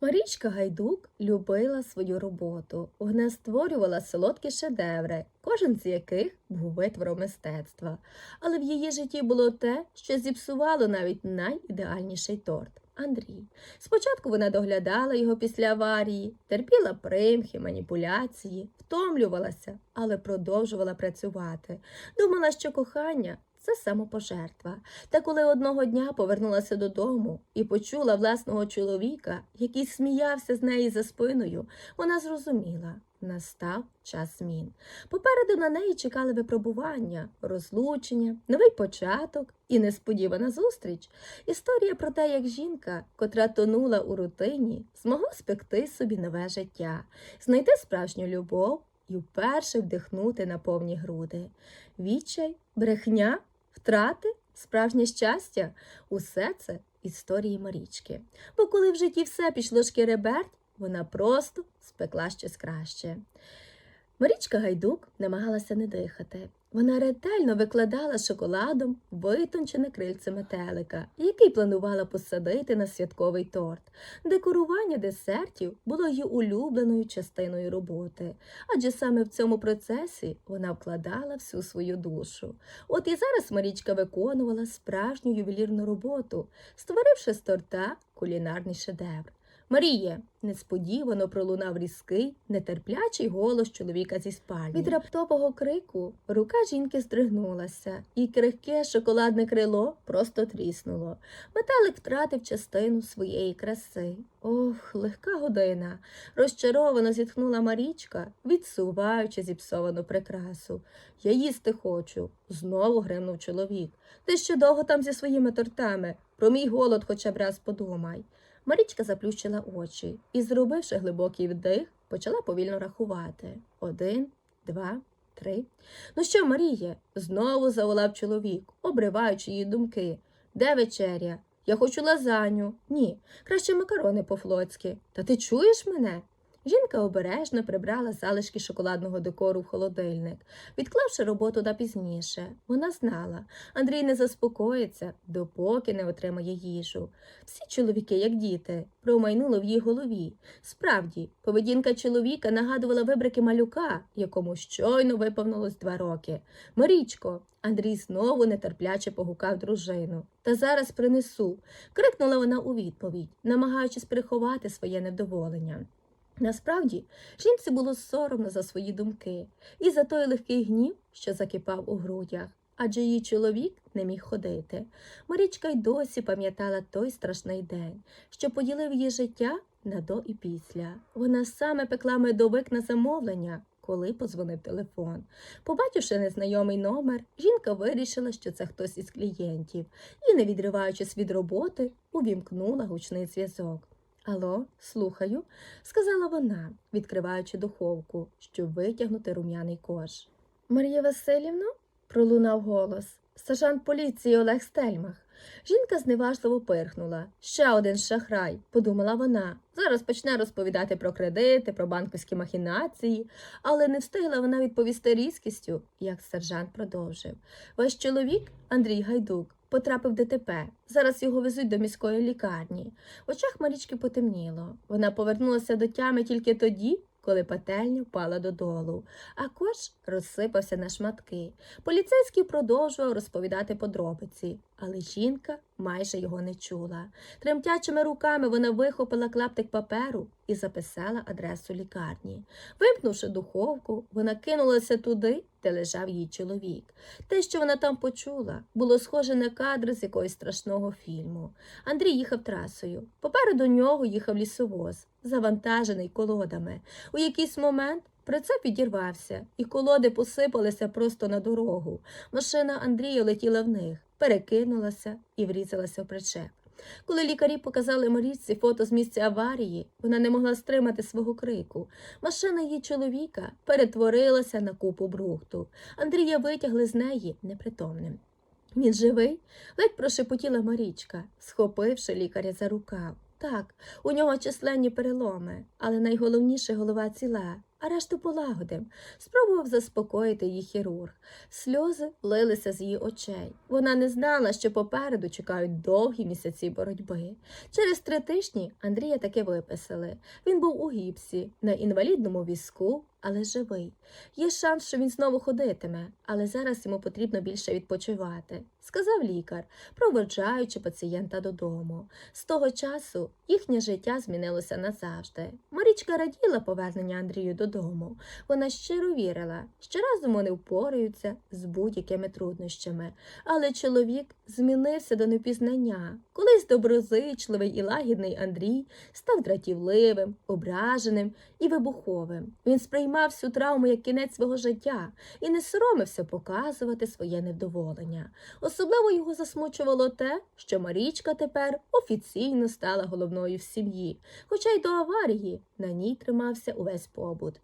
Марічка Гайдук любила свою роботу. Вона створювала солодкі шедеври, кожен з яких був витвором мистецтва. Але в її житті було те, що зіпсувало навіть найідеальніший торт. Андрій. Спочатку вона доглядала його після аварії, терпіла примхи, маніпуляції, втомлювалася, але продовжувала працювати. Думала, що кохання це самопожертва. Та коли одного дня повернулася додому і почула власного чоловіка, який сміявся з неї за спиною, вона зрозуміла. Настав час змін. Попереду на неї чекали випробування, розлучення, новий початок і несподівана зустріч. Історія про те, як жінка, котра тонула у рутині, змогла спекти собі нове життя, знайти справжню любов і вперше вдихнути на повні груди. Відчай, брехня, втрати, справжнє щастя усе це історії Марічки. Бо коли в житті все пішло шкереберть, вона просто спекла щось краще. Марічка Гайдук намагалася не дихати. Вона ретельно викладала шоколадом витончене крильце метелика, який планувала посадити на святковий торт. Декорування десертів було її улюбленою частиною роботи, адже саме в цьому процесі вона вкладала всю свою душу. От і зараз Марічка виконувала справжню ювелірну роботу, створивши з торта кулінарний шедевр. Маріє, несподівано пролунав різкий, нетерплячий голос чоловіка зі спальні. Від раптового крику рука жінки здригнулася, і крихке шоколадне крило просто тріснуло. Металик втратив частину своєї краси. Ох, легка година. Розчаровано зітхнула Марічка, відсуваючи зіпсовану прикрасу. Я їсти хочу, знову гримнув чоловік. Ти ще довго там зі своїми тортами. Про мій голод хоча б раз подумай. Марічка заплющила очі і, зробивши глибокий вдих, почала повільно рахувати. Один, два, три. Ну що, Маріє? знову заволав чоловік, обриваючи її думки. Де вечеря? Я хочу лазаню. Ні, краще макарони по-флотськи. Та ти чуєш мене? Жінка обережно прибрала залишки шоколадного декору в холодильник, відклавши роботу на пізніше. Вона знала, Андрій не заспокоїться, допоки не отримає їжу. Всі чоловіки, як діти, промайнуло в її голові. Справді, поведінка чоловіка нагадувала вибрики малюка, якому щойно виповнилось два роки. Марічко, Андрій знову нетерпляче погукав дружину. Та зараз принесу. крикнула вона у відповідь, намагаючись приховати своє невдоволення. Насправді, жінці було соромно за свої думки і за той легкий гнів, що закипав у грудях, адже її чоловік не міг ходити. Марічка й досі пам'ятала той страшний день, що поділив її життя на до і після. Вона саме пекла медовик на замовлення, коли позвонив телефон. Побачивши незнайомий номер, жінка вирішила, що це хтось із клієнтів, і, не відриваючись від роботи, увімкнула гучний зв'язок. Алло, слухаю, сказала вона, відкриваючи духовку, щоб витягнути рум'яний кош. Марія Васильівна? пролунав голос. Сержант поліції Олег Стельмах. Жінка зневажливо пирхнула. Ще один шахрай, подумала вона. Зараз почне розповідати про кредити, про банківські махінації, але не встигла вона відповісти різкістю, як сержант продовжив. Ваш чоловік, Андрій Гайдук, потрапив ДТП. Зараз його везуть до міської лікарні. В очах Марічки потемніло. Вона повернулася до тями тільки тоді, коли пательня впала додолу, а кош розсипався на шматки. Поліцейський продовжував розповідати подробиці, але жінка майже його не чула. Тремтячими руками вона вихопила клаптик паперу і записала адресу лікарні. Вимкнувши духовку, вона кинулася туди, де лежав її чоловік. Те, що вона там почула, було схоже на кадри з якогось страшного фільму. Андрій їхав трасою. Попереду нього їхав лісовоз, завантажений колодами. У якийсь момент прицеп підірвався, і колоди посипалися просто на дорогу. Машина Андрія летіла в них, перекинулася і врізалася в причеп. Коли лікарі показали Марічці фото з місця аварії, вона не могла стримати свого крику. Машина її чоловіка перетворилася на купу брухту. Андрія витягли з неї непритомним. Він живий? ледь прошепотіла Марічка, схопивши лікаря за рукав. Так, у нього численні переломи, але найголовніше голова ціла. А решту полагодим. Спробував заспокоїти її хірург. Сльози лилися з її очей. Вона не знала, що попереду чекають довгі місяці боротьби. Через три тижні Андрія таки виписали. Він був у гіпсі, на інвалідному візку, але живий. Є шанс, що він знову ходитиме, але зараз йому потрібно більше відпочивати, сказав лікар, проводжаючи пацієнта додому. З того часу їхнє життя змінилося назавжди. Марічка раділа повернення Андрію додому. Вона щиро вірила, що разом вони впораються з будь-якими труднощами. Але чоловік змінився до непізнання. Колись доброзичливий і лагідний Андрій став дратівливим, ображеним і вибуховим. Він сприймав всю травму як кінець свого життя і не соромився показувати своє невдоволення. Особливо його засмучувало те, що Марічка тепер офіційно стала головною в сім'ї, хоча й до аварії на ній тримався увесь побут.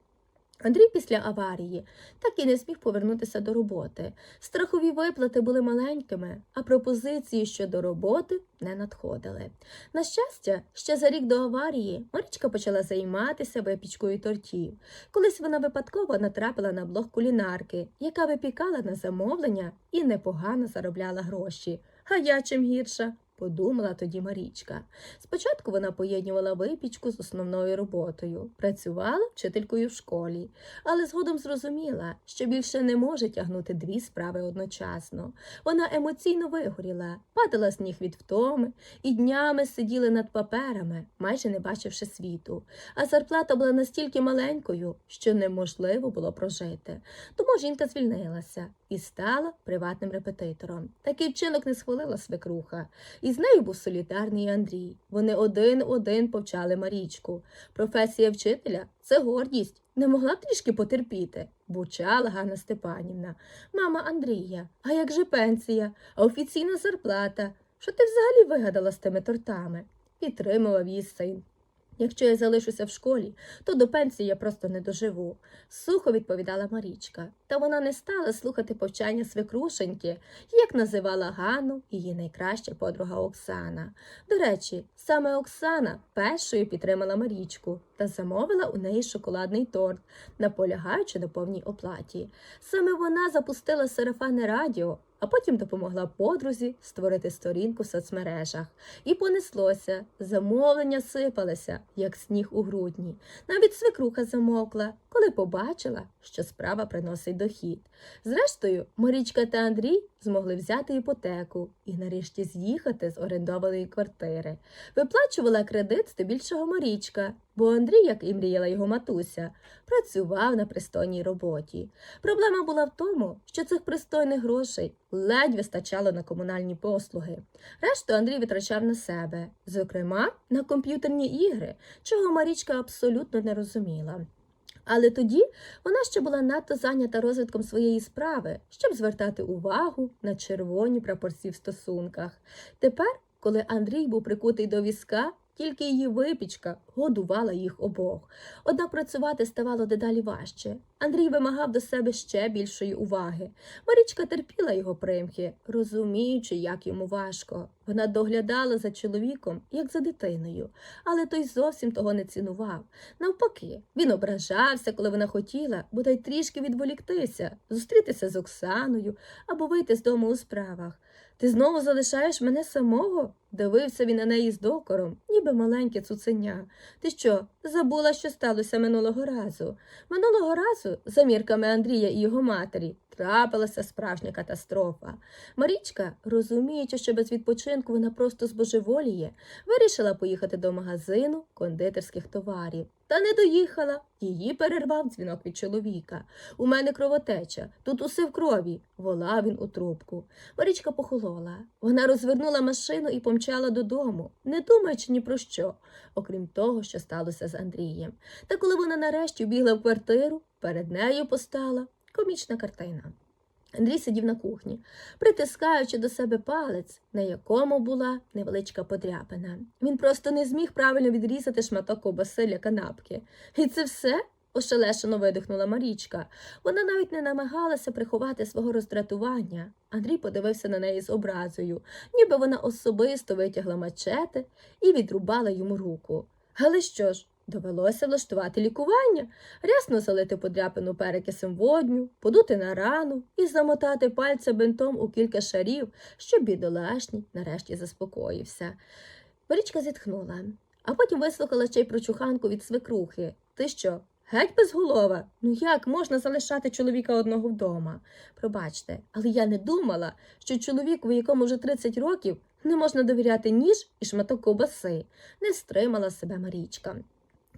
Андрій після аварії так і не зміг повернутися до роботи. Страхові виплати були маленькими, а пропозиції щодо роботи не надходили. На щастя, ще за рік до аварії Марічка почала займатися випічкою тортів. Колись вона випадково натрапила на блог кулінарки, яка випікала на замовлення і непогано заробляла гроші. А я чим гірша? Подумала тоді Марічка. Спочатку вона поєднувала випічку з основною роботою, працювала вчителькою в школі, але згодом зрозуміла, що більше не може тягнути дві справи одночасно. Вона емоційно вигоріла, падала з ніг від втоми і днями сиділи над паперами, майже не бачивши світу. А зарплата була настільки маленькою, що неможливо було прожити. Тому жінка звільнилася і стала приватним репетитором. Такий вчинок не схвалила свекруха. І з нею був солідарний Андрій. Вони один-один повчали Марічку. Професія вчителя це гордість. Не могла б трішки потерпіти, бурчала Ганна Степанівна. Мама Андрія, а як же пенсія, а офіційна зарплата? Що ти взагалі вигадала з тими тортами? Підтримував її син. Якщо я залишуся в школі, то до пенсії я просто не доживу, сухо відповідала Марічка. Та вона не стала слухати повчання свекрушеньки, як називала Ганну її найкраща подруга Оксана. До речі, саме Оксана першою підтримала Марічку та замовила у неї шоколадний торт, наполягаючи на повній оплаті. Саме вона запустила сарафанне радіо, а потім допомогла подрузі створити сторінку в соцмережах. І понеслося, замовлення сипалися, як сніг у грудні. Навіть свекруха замовкла, коли побачила, що справа приносить дохід. Зрештою, Марічка та Андрій змогли взяти іпотеку і нарешті з'їхати з орендованої квартири. Виплачувала кредит здебільшого Марічка, бо Андрій, як і мріяла його матуся, працював на пристойній роботі. Проблема була в тому, що цих пристойних грошей ледь вистачало на комунальні послуги. Решту Андрій витрачав на себе, зокрема на комп'ютерні ігри, чого Марічка абсолютно не розуміла. Але тоді вона ще була надто зайнята розвитком своєї справи, щоб звертати увагу на червоні прапорці в стосунках. Тепер, коли Андрій був прикутий до візка, тільки її випічка годувала їх обох. Однак працювати ставало дедалі важче. Андрій вимагав до себе ще більшої уваги. Марічка терпіла його примхи, розуміючи, як йому важко. Вона доглядала за чоловіком, як за дитиною, але той зовсім того не цінував. Навпаки, він ображався, коли вона хотіла, бодай трішки відволіктися, зустрітися з Оксаною або вийти з дому у справах. Ти знову залишаєш мене самого? Дивився він на неї з докором, ніби маленьке цуценя. Ти що, забула, що сталося минулого разу? Минулого разу, за мірками Андрія і його матері, трапилася справжня катастрофа. Марічка, розуміючи, що без відпочинку вона просто збожеволіє, вирішила поїхати до магазину кондитерських товарів. Та не доїхала. Її перервав дзвінок від чоловіка. У мене кровотеча, тут усе в крові, волав він у трубку. Марічка похолола. Вона розвернула машину і помчала додому, не думаючи ні про що, окрім того, що сталося з Андрієм. Та коли вона нарешті бігла в квартиру, перед нею постала комічна картина. Андрій сидів на кухні, притискаючи до себе палець, на якому була невеличка подряпина. Він просто не зміг правильно відрізати шматок ковбаси для канапки. І це все? Ошелешено видихнула Марічка. Вона навіть не намагалася приховати свого роздратування. Андрій подивився на неї з образою, ніби вона особисто витягла мачети і відрубала йому руку. Але що ж, Довелося влаштувати лікування, рясно залити подряпину перекисом водню, подути на рану і замотати пальця бинтом у кілька шарів, щоб бідолашній нарешті заспокоївся. Марічка зітхнула, а потім вислухала ще й про чуханку від свекрухи. Ти що, геть безголова? Ну як можна залишати чоловіка одного вдома? Пробачте, але я не думала, що чоловіку, якому вже 30 років, не можна довіряти ніж і шматок ковбаси. Не стримала себе Марічка.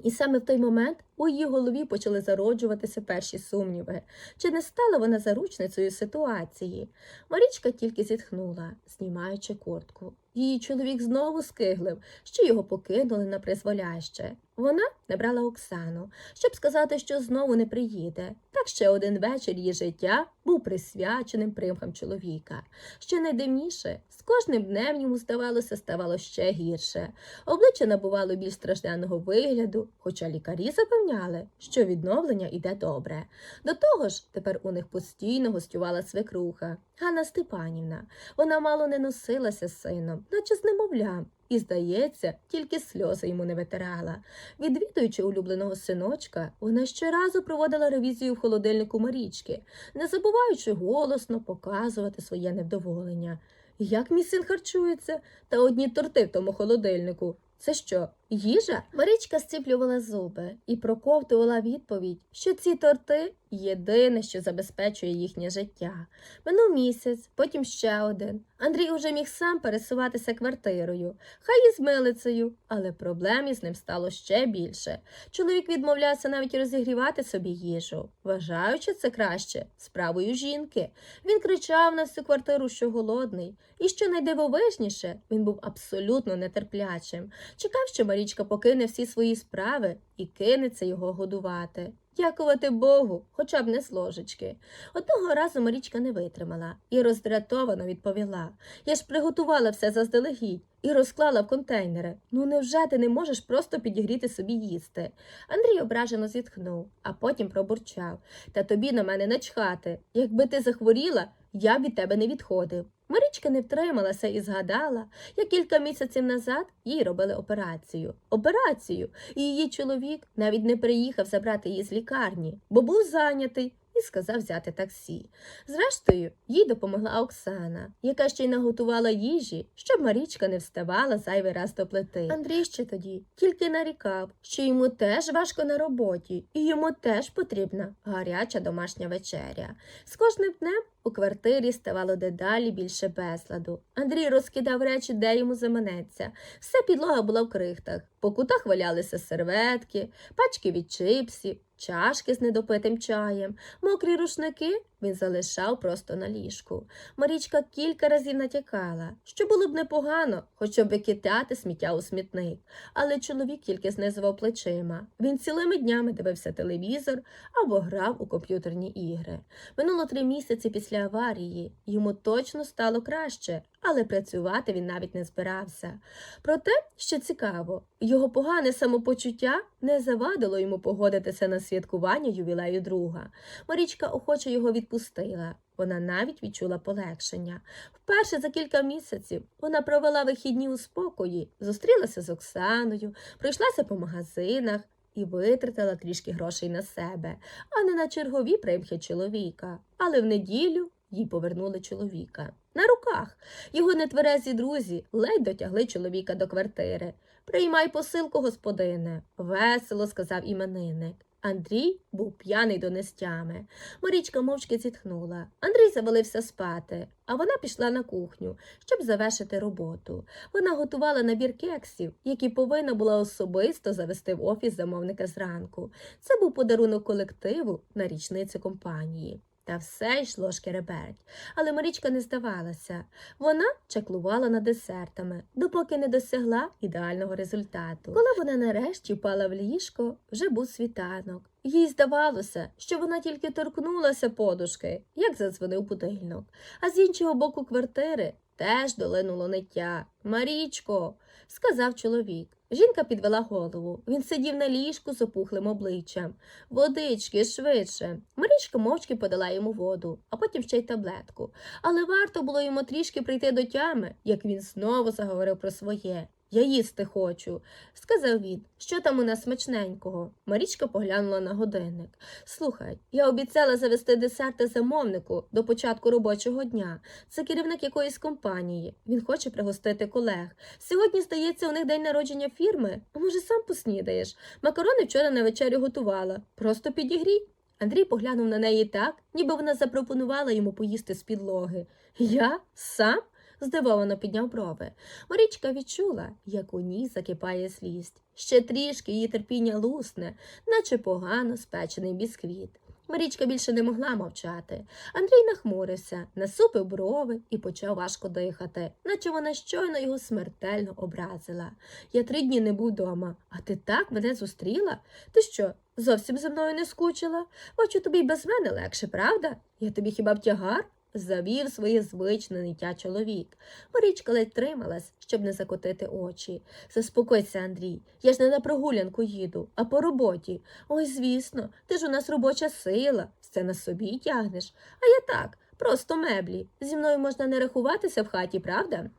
І саме в той момент у її голові почали зароджуватися перші сумніви, чи не стала вона заручницею ситуації. Марічка тільки зітхнула, знімаючи куртку. Її чоловік знову скиглив, що його покинули на призволяще. Вона набрала Оксану, щоб сказати, що знову не приїде. Так ще один вечір її життя був присвяченим примхам чоловіка. Що найдивніше, з кожним днем йому здавалося, ставало ще гірше. Обличчя набувало більш стражденного вигляду, хоча лікарі запевняли, що відновлення йде добре. До того ж, тепер у них постійно гостювала свекруха Ганна Степанівна. Вона мало не носилася з сином, наче з немовлям. І, здається, тільки сльози йому не витирала. Відвідуючи улюбленого синочка, вона щоразу проводила ревізію в холодильнику Марічки, не забуваючи голосно показувати своє невдоволення. Як мій син харчується, та одні торти в тому холодильнику. Це що, їжа? Марічка сціплювала зуби і проковтувала відповідь, що ці торти єдине, що забезпечує їхнє життя. Минув місяць, потім ще один. Андрій уже міг сам пересуватися квартирою, хай і з милицею, але проблем із ним стало ще більше. Чоловік відмовлявся навіть розігрівати собі їжу, вважаючи це краще справою жінки. Він кричав на всю квартиру, що голодний, і що найдивовижніше, він був абсолютно нетерплячим. Чекав, що Марічка покине всі свої справи і кинеться його годувати. Дякувати Богу, хоча б не з ложечки. Одного разу Марічка не витримала і роздратовано відповіла Я ж приготувала все заздалегідь і розклала в контейнери. Ну невже ти не можеш просто підігріти собі їсти? Андрій ображено зітхнув, а потім пробурчав Та тобі на мене начхати. Якби ти захворіла, я б від тебе не відходив. Марічка не втрималася і згадала, як кілька місяців назад їй робили операцію. Операцію! І її чоловік навіть не приїхав забрати її з лікарні, бо був зайнятий і сказав взяти таксі. Зрештою, їй допомогла Оксана, яка ще й наготувала їжі, щоб Марічка не вставала зайвий раз до плити. Андрій ще тоді тільки нарікав, що йому теж важко на роботі, і йому теж потрібна гаряча домашня вечеря. З кожним днем у квартирі ставало дедалі більше безладу. Андрій розкидав речі, де йому заманеться. Все підлога була в крихтах. По кутах валялися серветки, пачки від чипсів, чашки з недопитим чаєм, мокрі рушники він залишав просто на ліжку. Марічка кілька разів натякала, що було б непогано, хоча б викидати сміття у смітник. Але чоловік тільки знизував плечима. Він цілими днями дивився телевізор або грав у комп'ютерні ігри. Минуло три місяці після аварії. Йому точно стало краще, але працювати він навіть не збирався. Проте, що цікаво, його погане самопочуття не завадило йому погодитися на святкування ювілею друга. Марічка охоче його відпустила. Вона навіть відчула полегшення. Вперше за кілька місяців вона провела вихідні у спокої, зустрілася з Оксаною, пройшлася по магазинах і витратила трішки грошей на себе, а не на чергові примхи чоловіка. Але в неділю їй повернули чоловіка. На руках його нетверезі друзі ледь дотягли чоловіка до квартири. Приймай посилку, господине, весело сказав іменинник. Андрій був п'яний до нестями. Марічка мовчки зітхнула. Андрій завалився спати, а вона пішла на кухню, щоб завершити роботу. Вона готувала набір кексів, які повинна була особисто завести в офіс замовника зранку. Це був подарунок колективу на річницю компанії. Та все йшло шкереберть. Але Марічка не здавалася. Вона чаклувала над десертами, допоки не досягла ідеального результату. Коли вона нарешті впала в ліжко, вже був світанок. Їй здавалося, що вона тільки торкнулася подушки, як задзвонив будильник. А з іншого боку квартири теж долинуло ниття. Марічко, сказав чоловік. Жінка підвела голову. Він сидів на ліжку з опухлим обличчям. Водички, швидше. Марічка мовчки подала йому воду, а потім ще й таблетку. Але варто було йому трішки прийти до тями, як він знову заговорив про своє. Я їсти хочу, сказав він. Що там у нас смачненького? Марічка поглянула на годинник. Слухай, я обіцяла завести десерти замовнику до початку робочого дня. Це керівник якоїсь компанії. Він хоче пригостити колег. Сьогодні, здається, у них день народження фірми. А може, сам поснідаєш? Макарони вчора на вечерю готувала. Просто підігрій. Андрій поглянув на неї так, ніби вона запропонувала йому поїсти з підлоги. Я сам? Здивовано підняв брови. Марічка відчула, як у ній закипає злість. Ще трішки її терпіння лусне, наче погано спечений бісквіт. Марічка більше не могла мовчати. Андрій нахмурився, насупив брови і почав важко дихати, наче вона щойно його смертельно образила. Я три дні не був дома, а ти так мене зустріла? Ти що, зовсім за мною не скучила? Бачу, тобі й без мене легше, правда? Я тобі хіба втягар? Завів своє звичне ниття чоловік. Марічка ледь трималась, щоб не закотити очі. Заспокойся, Андрій, я ж не на прогулянку їду, а по роботі. Ой, звісно, ти ж у нас робоча сила, все на собі тягнеш. А я так, просто меблі. Зі мною можна не рахуватися в хаті, правда?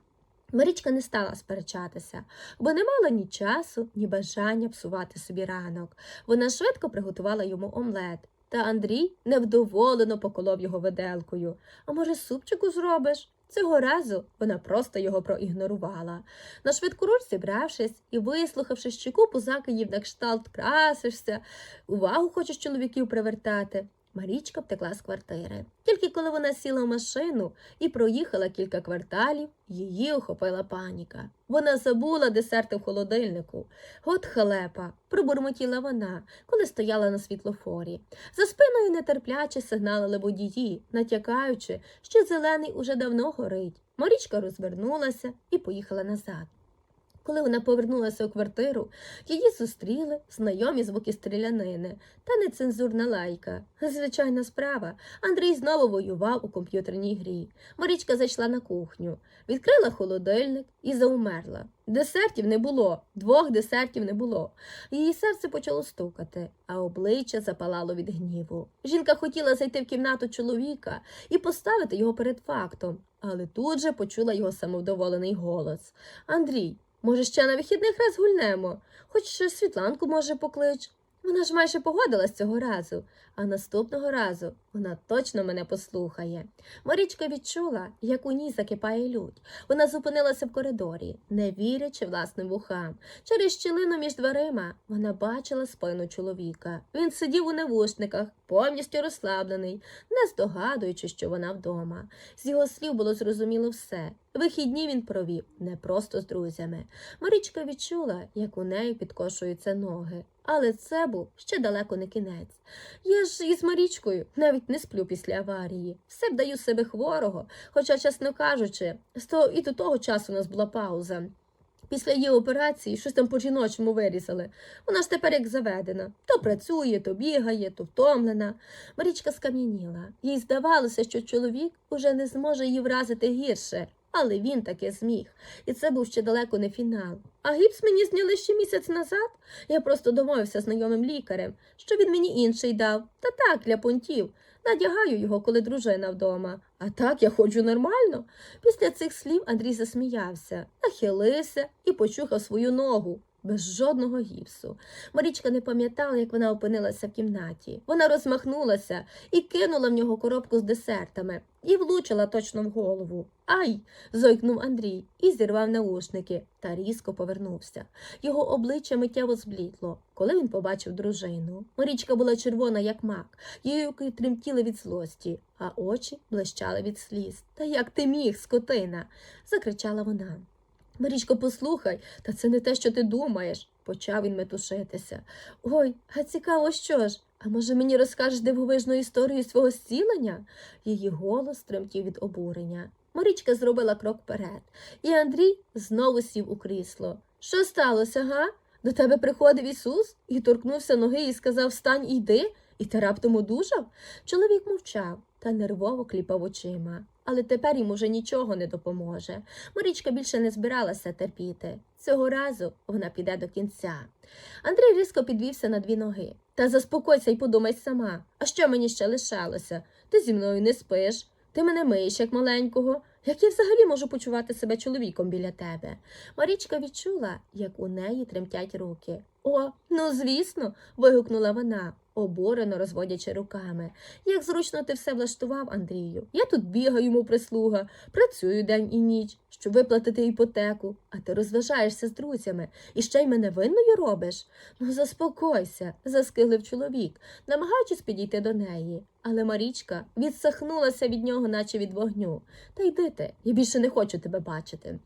Марічка не стала сперечатися, бо не мала ні часу, ні бажання псувати собі ранок. Вона швидко приготувала йому омлет. Та Андрій невдоволено поколов його виделкою. А може, супчику зробиш? Цього разу вона просто його проігнорувала. На швидкоруч зібравшись і вислухавши щеку, купу закидів на кшталт красишся, увагу хочеш чоловіків привертати. Марічка втекла з квартири. Тільки коли вона сіла в машину і проїхала кілька кварталів, її охопила паніка. Вона забула десерти в холодильнику. От халепа, пробурмотіла вона, коли стояла на світлофорі. За спиною нетерпляче сигналили водії, натякаючи, що зелений уже давно горить. Марічка розвернулася і поїхала назад. Коли вона повернулася у квартиру, її зустріли знайомі звуки стрілянини та нецензурна лайка. Звичайна справа. Андрій знову воював у комп'ютерній грі. Марічка зайшла на кухню, відкрила холодильник і заумерла. Десертів не було, двох десертів не було. Її серце почало стукати, а обличчя запалало від гніву. Жінка хотіла зайти в кімнату чоловіка і поставити його перед фактом, але тут же почула його самовдоволений голос. Андрій, може, ще на вихідних раз гульнемо, хоч Світланку, може, поклич. Вона ж майже погодилась цього разу, а наступного разу вона точно мене послухає. Марічка відчула, як у ній закипає лють. Вона зупинилася в коридорі, не вірячи власним вухам. Через щілину між дверима вона бачила спину чоловіка. Він сидів у навушниках, повністю розслаблений, не здогадуючи, що вона вдома. З його слів було зрозуміло все. Вихідні він провів не просто з друзями. Марічка відчула, як у неї підкошуються ноги. Але це був ще далеко не кінець. Я ж із Марічкою навіть не сплю після аварії. Все вдаю себе хворого, хоча, чесно кажучи, з того і до того часу у нас була пауза. Після її операції щось там по жіночому вирізали. Вона ж тепер як заведена. То працює, то бігає, то втомлена. Марічка скам'яніла. Їй здавалося, що чоловік уже не зможе її вразити гірше. Але він таки зміг, і це був ще далеко не фінал. А гіпс мені зняли ще місяць назад. Я просто домовився знайомим лікарем, що він мені інший дав. Та так, для понтів. Надягаю його, коли дружина вдома. А так я ходжу нормально. Після цих слів Андрій засміявся, нахилився і почухав свою ногу. Без жодного гіпсу. Марічка не пам'ятала, як вона опинилася в кімнаті. Вона розмахнулася і кинула в нього коробку з десертами і влучила точно в голову. Ай. зойкнув Андрій і зірвав наушники та різко повернувся. Його обличчя миттєво зблідло, коли він побачив дружину. Марічка була червона, як мак, її руки тремтіли від злості, а очі блищали від сліз. Та як ти міг, скотина? закричала вона. Марічко, послухай, та це не те, що ти думаєш, почав він метушитися. Ой, а цікаво, що ж? А може мені розкажеш дивовижну історію свого зцілення? Її голос тремтів від обурення. Марічка зробила крок вперед, і Андрій знову сів у крісло. Що сталося, га? До тебе приходив Ісус і торкнувся ноги і сказав Встань і йди, і ти раптом одужав? Чоловік мовчав та нервово кліпав очима. Але тепер йому вже нічого не допоможе. Марічка більше не збиралася терпіти. Цього разу вона піде до кінця. Андрій різко підвівся на дві ноги. Та заспокойся й подумай сама. А що мені ще лишалося? Ти зі мною не спиш, ти мене миєш, як маленького. Як я взагалі можу почувати себе чоловіком біля тебе? Марічка відчула, як у неї тремтять руки. О, ну звісно, вигукнула вона, обурено розводячи руками. Як зручно ти все влаштував, Андрію. Я тут бігаю, мов прислуга, працюю день і ніч, щоб виплатити іпотеку, а ти розважаєшся з друзями і ще й мене винною робиш. Ну, заспокойся, заскиглив чоловік, намагаючись підійти до неї. Але Марічка відсахнулася від нього, наче від вогню. Та йди ти, я більше не хочу тебе бачити.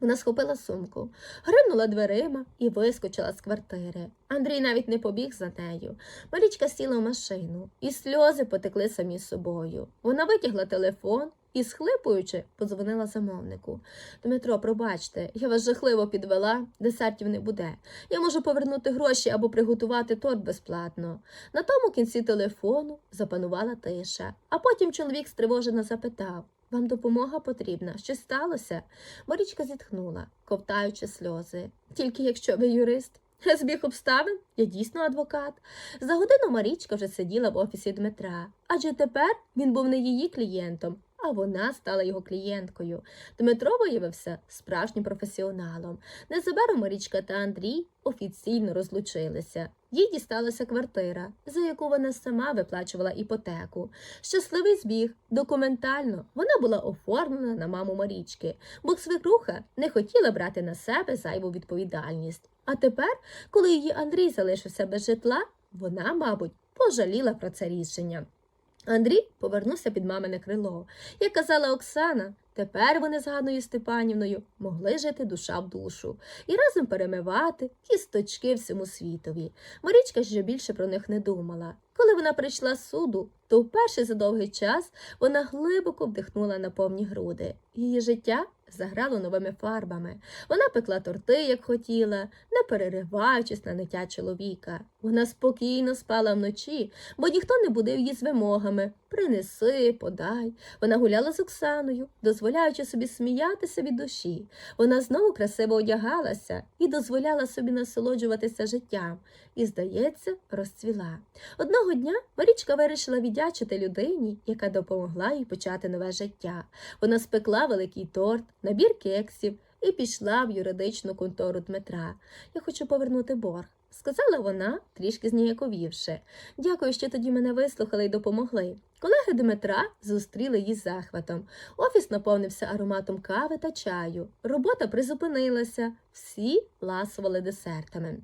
Вона схопила сумку, гримнула дверима і вискочила з квартири. Андрій навіть не побіг за нею. Марічка сіла в машину, і сльози потекли самі собою. Вона витягла телефон і, схлипуючи, подзвонила замовнику. Дмитро, пробачте, я вас жахливо підвела, десертів не буде. Я можу повернути гроші або приготувати торт безплатно. На тому кінці телефону запанувала тиша, а потім чоловік стривожено запитав. Вам допомога потрібна? Щось сталося? Марічка зітхнула, ковтаючи сльози. Тільки якщо ви юрист. Збіг обставин, я дійсно адвокат. За годину Марічка вже сиділа в офісі Дмитра, адже тепер він був не її клієнтом, а вона стала його клієнткою. Дмитро виявився справжнім професіоналом. Незабаром Марічка та Андрій офіційно розлучилися. Їй дісталася квартира, за яку вона сама виплачувала іпотеку. Щасливий збіг, документально вона була оформлена на маму Марічки, бо свекруха не хотіла брати на себе зайву відповідальність. А тепер, коли її Андрій залишився без житла, вона, мабуть, пожаліла про це рішення. Андрій повернувся під мамине крило. Як казала Оксана, тепер вони з Ганною Степанівною могли жити душа в душу і разом перемивати кісточки всьому світові. Марічка ще більше про них не думала. Коли вона прийшла з суду, то вперше за довгий час вона глибоко вдихнула на повні груди. Її життя заграло новими фарбами. Вона пекла торти, як хотіла, не перериваючись на ниття чоловіка. Вона спокійно спала вночі, бо ніхто не будив її з вимогами принеси, подай. Вона гуляла з Оксаною, дозволяючи собі сміятися від душі. Вона знову красиво одягалася і дозволяла собі насолоджуватися життям. І, здається, розцвіла. Одного дня Марічка вирішила віддячити людині, яка допомогла їй почати нове життя. Вона спекла великий торт, набір кексів і пішла в юридичну контору Дмитра. Я хочу повернути борг. Сказала вона, трішки зніяковівши. Дякую, що тоді мене вислухали і допомогли. Колеги Дмитра зустріли її захватом. Офіс наповнився ароматом кави та чаю. Робота призупинилася, всі ласували десертами.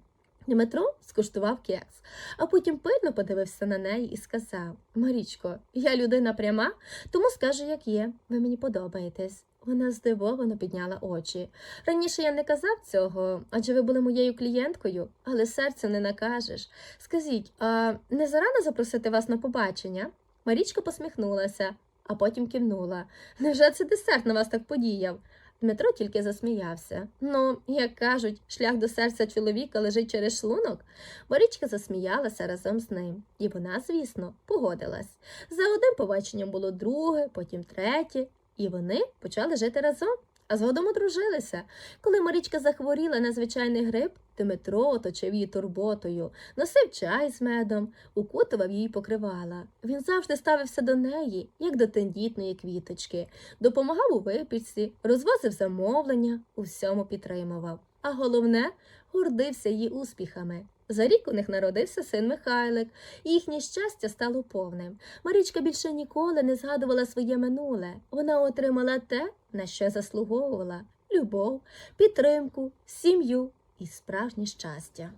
Дмитро скуштував кекс, а потім пильно подивився на неї і сказав Марічко, я людина пряма, тому скажу, як є, ви мені подобаєтесь. Вона здивовано підняла очі. Раніше я не казав цього, адже ви були моєю клієнткою, але серцю не накажеш. Скажіть, а не зарано запросити вас на побачення? Марічка посміхнулася, а потім кивнула. Невже це десерт на вас так подіяв? Дмитро тільки засміявся. Ну, як кажуть, шлях до серця чоловіка лежить через шлунок. Марічка засміялася разом з ним, і вона, звісно, погодилась. За одним побаченням було друге, потім третє, і вони почали жити разом, а згодом одружилися. Коли Марічка захворіла на звичайний грип, Дмитро оточив її турботою, носив чай з медом, укутував її покривала. Він завжди ставився до неї, як до тендітної квіточки, допомагав у випічці, розвозив замовлення, у всьому підтримував. А головне, гордився її успіхами. За рік у них народився син Михайлик, і їхнє щастя стало повним. Марічка більше ніколи не згадувала своє минуле. Вона отримала те, на що заслуговувала любов, підтримку, сім'ю і справжнє щастя.